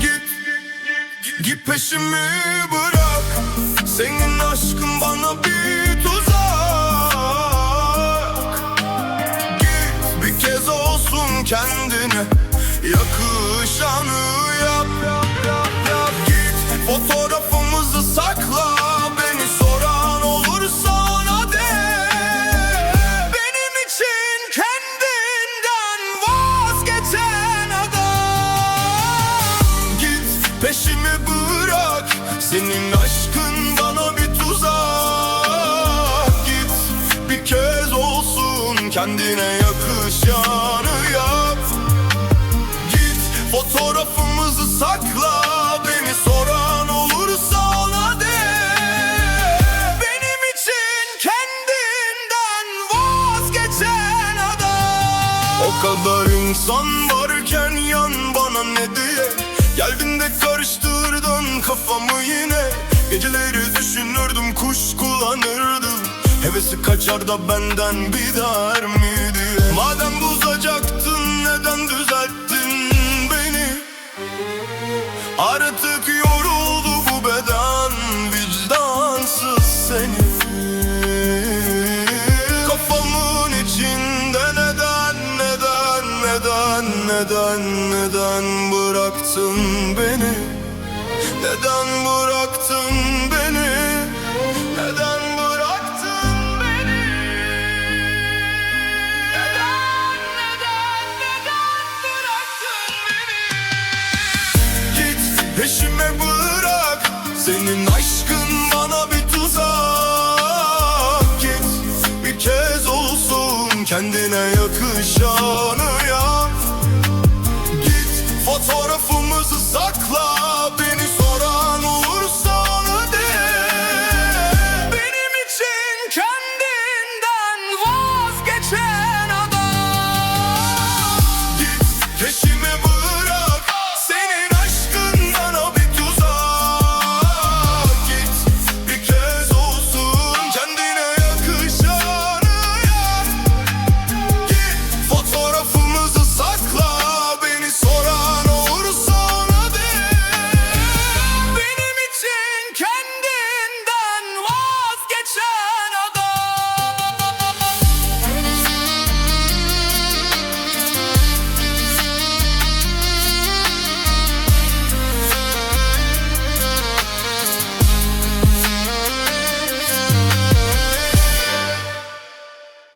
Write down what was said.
Git, git peşimi bırak. Senin aşkın bana bir tuzak. Git bir kez olsun kendine Yakışanı Senin aşkın bana bir tuzak. Git bir kez olsun kendine yakışanı yap. Git fotoğrafımızı sakla Beni soran olursa ona de. Benim için kendinden vazgeçen adam. O kadar insan varken yan bana ne diye Geldin de karıştırdın kafamı yine. Geceleri düşünürdüm kuş kullanırdım Hevesi kaçar da benden biter mi diye Madem bozacaktın Neden, neden, neden bıraktın beni? Neden bıraktın beni? Neden bıraktın beni? Neden, neden, neden bıraktın beni? Git peşime bırak Senin aşkın bana bir tuzak Git bir kez olsun kendine yakışan Fotoğrafımızı sakla